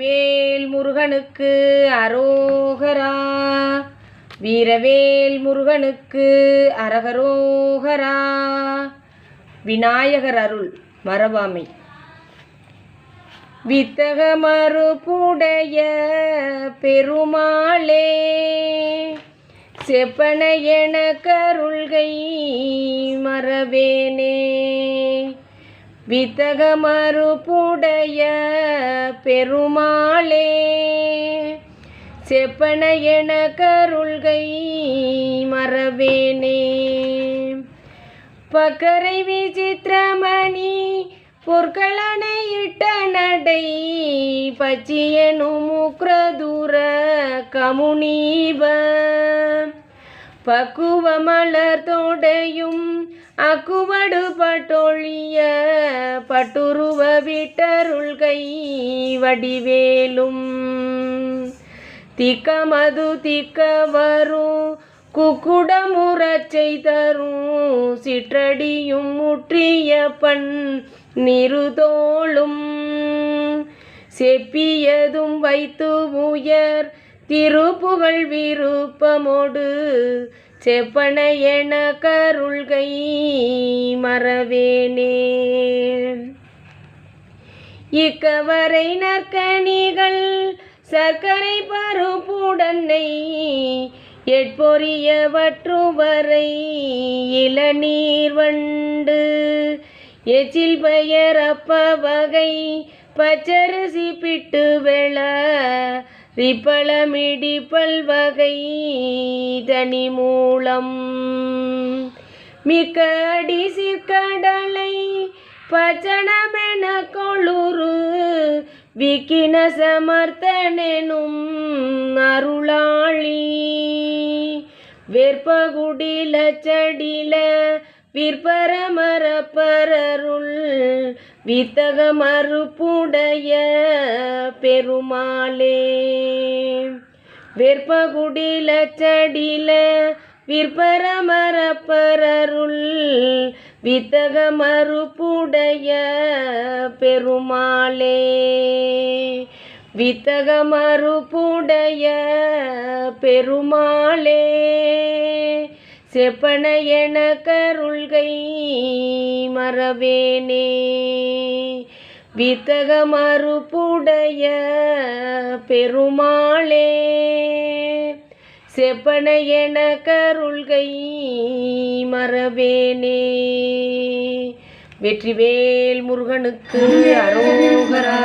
வெற்றிவேல் முருகனுக்கு அரோகரா. வீரவேல் முருகனுக்கு அரகரோகரா. விநாயகர் அருள் மரபாமை வித்தக மறுபுடைய பெருமாளே செப்பன என கருள்கை மறவேனே. வித்தக மறுபுடைய பெருமாளே செப்பன என கருள்கை மறவேனே. பக்கரை விசித்திரமணி பொற்களனை இட்ட நடை பச்சியனும் முக்ரதுர கமுனீப. பக்குவ மலர் தோடையும் அக்குவடு பட்டொழிய பட்டுருவ விட்டருள்கை வடிவேலும். திக்கமது திக்க வரும் குக்குடமுறச்சை தரும் சிற்றடியும் முற்றிய பண் நிறுதோளும் செப்பியதும் வைத்து உயர் திருப்புகழ் விருப்பமோடு செப்பன என கருள்கை மறவேனே. இக்கவரை நற்கணிகள் சர்க்கரை பருப்புடன்னை எட்பொரியவற்றுவரை இளநீர் வண்டு எச்சில் பெயர் அப்ப வகை பச்சரிசி பிட்டு வெள ரிப்பளமிடிப்பல் பல்வகை தனி மூலம். மிக்கடி சிற்கடலை பச்சனமென கொளுரு விக்கின சமர்த்தனெனும் அருளாளி. வெற்பகுடில சடில விற்பரமரப்பரருள். வித்தக மறுப்புடைய பெருமாளே. வேற்பகுடில சடில விற்பரமரப்பரருள் வித்தக மறுப்புடைய பெருமாளே. வித்தக மறுப்புடைய பெருமாளே. செப்பன என கருள்கை மறவேனே. வித்தக மறுப்புடைய பெருமாளே. செப்பன என கருள்கை மறவேனே. வெற்றிவேல் முருகனுக்கு அரோகரா.